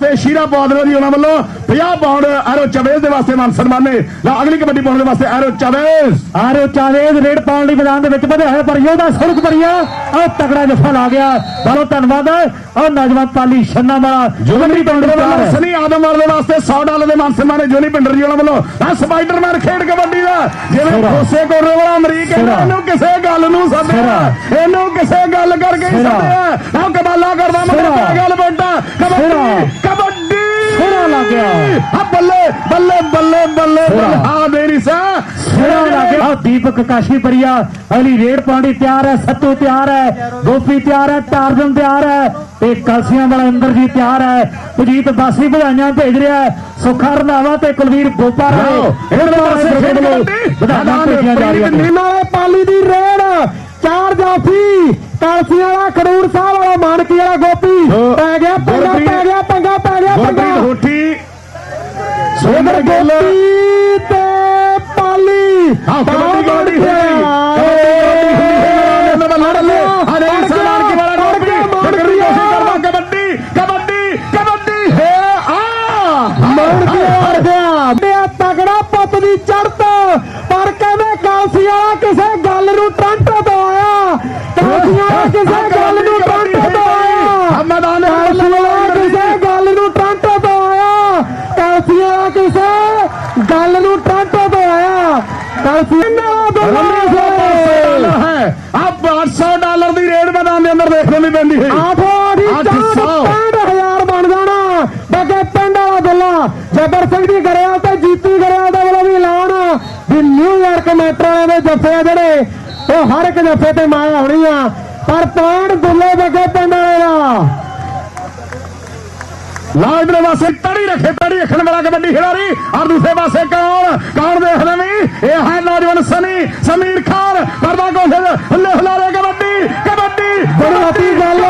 ਵਾਸਤੇ ਸ਼ੀਰਾ ਬਾਦਲ ਜੀ ਉਹਨਾਂ ਵੱਲੋਂ 50 ਪਾਉਂਡ ਐਰੋ ਚਵੇਜ਼ ਦੇ ਵਾਸਤੇ ਮਾਨ ਸਨਮਾਨ ਨੇ ਲਾ ਅਗਲੀ ਕਬੱਡੀ ਪਾਉਣ ਦੇ ਵਾਸਤੇ Aro Chavez Aro Chavez raid ਪਾਉਣ ਲਈ ਮੈਦਾਨ ਦੇ ਵਿੱਚ ਵਧਿਆ ਹੈ ਪਰ ਯੋਧਾ ਸੁਰਖ ਭਰੀਆ ਆ ਤਗੜਾ ਜਫਾ ਲਾ ਗਿਆ ਬਹੁਤ ਧੰਨਵਾਦ ਆ ਨੌਜਵਾਨ ਪਾਲੀ ਛੰਨਾ ਵਾਲਾ ਜੋਨੀ ਪਿੰਡਰ ਤਿਆਰ ਵੱਲੋਂ। ਸਨੀ ਆਦਮਵਾਲ ਦੇ ਵਾਸਤੇ 100 ਡਾਲਰ ਦੇ ਮਾਨ ਸਨਮਾਨ ਨੇ ਜੋਨੀ ਪਿੰਡਰ ਜੀ ਉਹਨਾਂ ਵੱਲੋਂ ਆ ਸਪਾਈਡਰਮੈਨ ਖੇਡ ਕਬੱਡੀ ਦਾ ਜਿਵੇਂ। ਖੋਸੇ ਕੋਰੇ ਵਾਲਾ ਅਮਰੀਕ। ਇਹਨੂੰ ਕਿਸੇ ਗੱਲ ਨੂੰ ਸੱਦਿਆ। ਇਹਨੂੰ ਕਿਸੇ ਗੱਲ ਕਰਕੇ। ਸੱਦਿਆ ਆ ਕਬਾਲਾ ਕਰਦਾ। ਪੈ ਗੱਲ ਬੇਟਾ। ਕਬੱਡੀ ਬੱਲੇ ਬੱਲੇ ਸਾ। ਦੀਪਕ ਕਾਸ਼ੀ ਪਰੀਆ ਅਗਲੀ ਰੇਡ ਪਾਉਣੀ ਤਿਆਰ ਹੈ ਸੱਤੂ ਤਿਆਰ ਹੈ ਗੋਪੀ ਤਿਆਰ ਹੈ ਟਾਰਜਨ ਤਿਆਰ ਹੈ ਤੇ ਕਲਸੀਆਂ ਵਾਲਾ ਅੰਦਰ ਜੀ ਤਿਆਰ ਹੈ। ਸੁਜੀਤ ਬਾਸੀ ਵਧਾਈਆਂ ਭੇਜ ਰਿਹਾ ਸੁਖਾ ਰੰਧਾਵਾ ਤੇ ਕੁਲਵੀਰ ਗੋਪਾ ਰਾਏ। ਇਹਨਾਂ ਪਾਸੇ ਖੇਡ ਵੱਲੋਂ ਵਧਾਈਆਂ ਭੇਜੀਆਂ ਜਾ ਰਹੀਆਂ ਨੇ। ਨਾਲੇ ਪਾਲੀ ਦੀ ਰੇਡ। ਚਾਰ ਜਾਫੀ ਕਾਲਸੀ ਵਾਲਾ ਖਡੂਰ ਸਾਹਿਬ ਵਾਲਾ ਮਾਨਕੀ ਵਾਲਾ ਗੋਪੀ ਹੋ। ਪੈ ਗਿਆ ਪੰਗਾ ਗੁਰਪ੍ਰੀਤ- ਪੈ ਗਿਆ ਪੰਗਾ ਪੈ ਗਿਆ ਗੁਰਪ੍ਰੀਤ ਪੰਗਾ ਹੋਠੀ ਇਧਰ ਸੁਰਿੰਦਰ ਗਿੱਲ ਗੋਪੀ ਤੇ ਪਾਲੀ ਹਾਂ ਕਬੱਡੀ ਕਬੱਡੀ ਗਿਆ। ਕਬੱਡੀ ਕਬੱਡੀ ਕਬੱਡੀ ਹੈ ਆ ਮੌੜ ਕੇ ਅੜ ਗਿਆ ਬਿਆ ਤਗੜਾ ਪੁੱਤ ਦੀ ਚੜਤ ਪਰ ਕਹਿੰਦੇ ਵਾਲਾ ਕਿਸੇ ਗੱਲ ਨੂੰ ਟੰਟ ਤੋਂ ਆਇਆ ਕਾਲਸੀ ਵਾਲਾ ਕਿਸੇ ਗੱਲ ਨੂੰ ਟੰਟ ਤੋਂ ਆਇਆ ਮੈਦਾਨ ਕਾਲਸੀ ਵਾਲਾ ਕਿਸੇ ਗੱਲ ਨੂੰ ਟੰਟ ਤੋਂ ਆਇਆ ਕਾਲਸੀ ਵਾਲਾ ਕਿਸੇ ਗੱਲ ਨੂੰ ਟੰਟ ਤੋਂ ਆਇਆ ਕਾਲਸੀ ਰੰਮੀ ਨਾ ਹੈ। ਆ 500 ਡਾਲਰ ਦੀ ਰੇਡ ਮੈਦਾਨ ਦੇ ਅੰਦਰ ਦੇਖਣ ਨੂੰ ਪੈਂਦੀ ਹੈ ਆਠੋ ਦੀ ਅੱਠ ਚਾਰ ਸੌ। 65000 ਬਣ ਜਾਣਾ। ਬੱਗੇ ਪਿੰਡ ਵਾਲਾ ਦੁੱਲਾ ਜੱਬਰ ਸਿੰਘ ਦੀ ਗਰੇਵਾਲ ਤੇ ਜੀਤੀ ਗਰੇਵਾਲ ਦਾ ਵੱਲੋਂ ਵੀ ਐਲਾਨ। ਵੀ ਨਿਊਯਾਰਕ ਮੈਟਰੋ ਦੇ ਜੱਫੇ ਆ ਜਿਹੜੇ ਉਹ ਹਰ ਇੱਕ ਜੱਫੇ ਤੇ ਮਾਇਆ ਹੋਣੀ ਆ। ਪਰ ਪਾਣ ਦੁੱਲੇ ਬੱਗੇ ਪਿੰਡ ਵਾਲੇ ਦਾ। ਲਾਲ ਦੇ ਪਾਸੇ ਤੜੀ ਰੱਖੇ ਤੜੀ ਰੱਖਣ ਵਾਲਾ ਕਬੱਡੀ ਖਿਡਾਰੀ। ਔਰ ਦੂਸਰੇ ਪਾਸੇ ਕੌਣ? ਕੌਣ ਦੇਖ ਲਵੀ ਇਹ ਹੈ ਨੌਜਵਾਨ ਸਨੀ ਸਮੀਰ ਖਾਨ ਕਰਦਾ ਕੋਸ਼ਿਸ਼ ਹੱਲੇ ਹਲਾਰੇ ਕਬੱਡੀ ਕਬੱਡੀ ਬਣਾਤੀ ਗੱਲ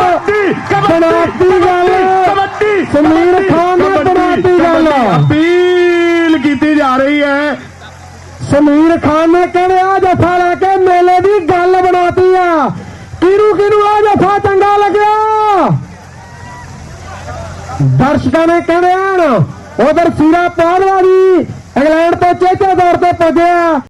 ਬਣਾਤੀ ਗੱਲ ਕਬੱਡੀ ਸਮੀਰ ਖਾਨ ਨੇ ਬਣਾਤੀ ਗੱਲ। ਅਪੀਲ ਕੀਤੀ ਜਾ ਰਹੀ ਹੈ। ਸਮੀਰ ਖਾਨ ਨੇ ਕਹਿੰਦੇ ਆ ਜੱਫਾ ਲੈ ਕੇ ਮੇਲੇ ਦੀ ਗੱਲ ਬਣਾਤੀ ਆ। ਕਿਹਨੂੰ ਕਿਹਨੂੰ ਆ ਜੱਫਾ ਚੰਗਾ ਲੱਗਿਆ? ਦਰਸ਼ਕਾਂ ਨੇ ਕਹਿੰਦੇ ਆਣ ਉਧਰ ਸੀਰਾ ਪਾਦਵਾ ਜੀ ਇੰਗਲੈਂਡ ਤੋਂ ਚੇਚਾ ਦੌਰ ਤੇ ਪੁੱਜਿਆ